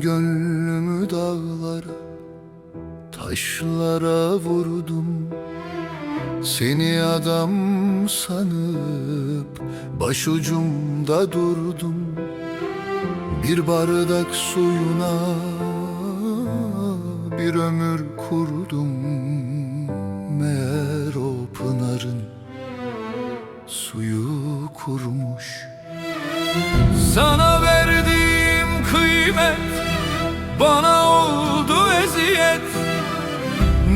gönlümü dağlara Taşlara vurdum. Seni adam sanıp Başucumda durdum. Bir bardak suyuna Bir ömür kurdum kıymet. Bana oldu eziyet.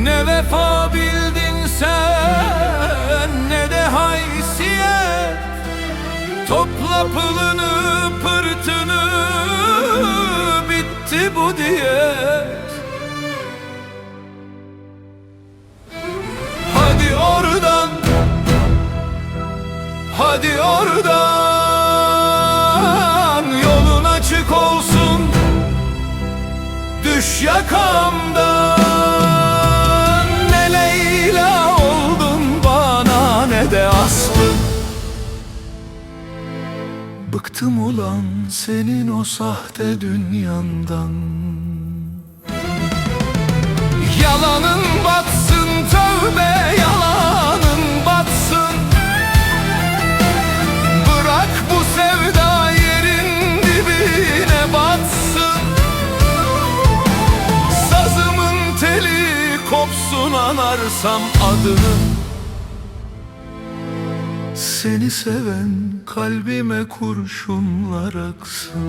Ne vefa bildin sen Ne de haysiyet. Topla pılını pırtını Bitti bu diyet. Hadi oradan Hadi oradan Düş yakamdan. Ne Leyla oldun bana ne de Aslı Bıktım ulan senin o sahte dünyandan kopsun anarsam adını. Seni seven kalbime kurşunlar aksın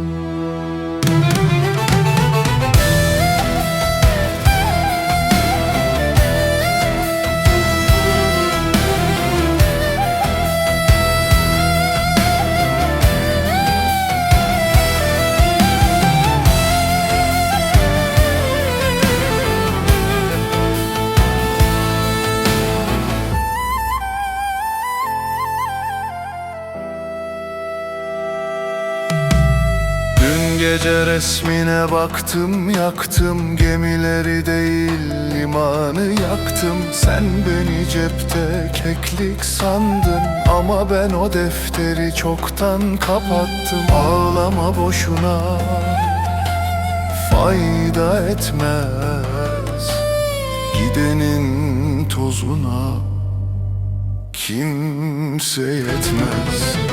gece resmine baktım yaktım. Gemileri değil limanı yaktım. Sen beni cepte keklik sandın. Ama ben o defteri çoktan kapattım. Ağlama boşuna fayda etmez. Gidenin tozuna kimse yetmez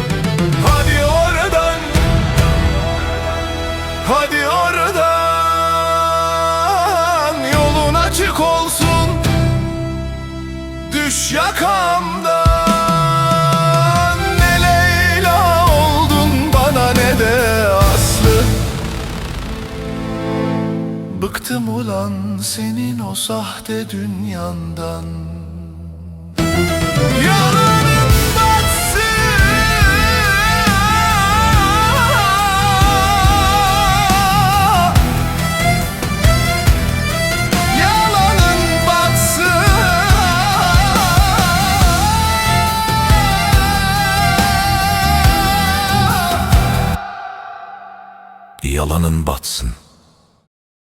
Düş yakamdan. Ne Leyla oldun bana ne de Aslı. Bıktım ulan senin o sahte dünyandan. Yalanın Yalanın batsın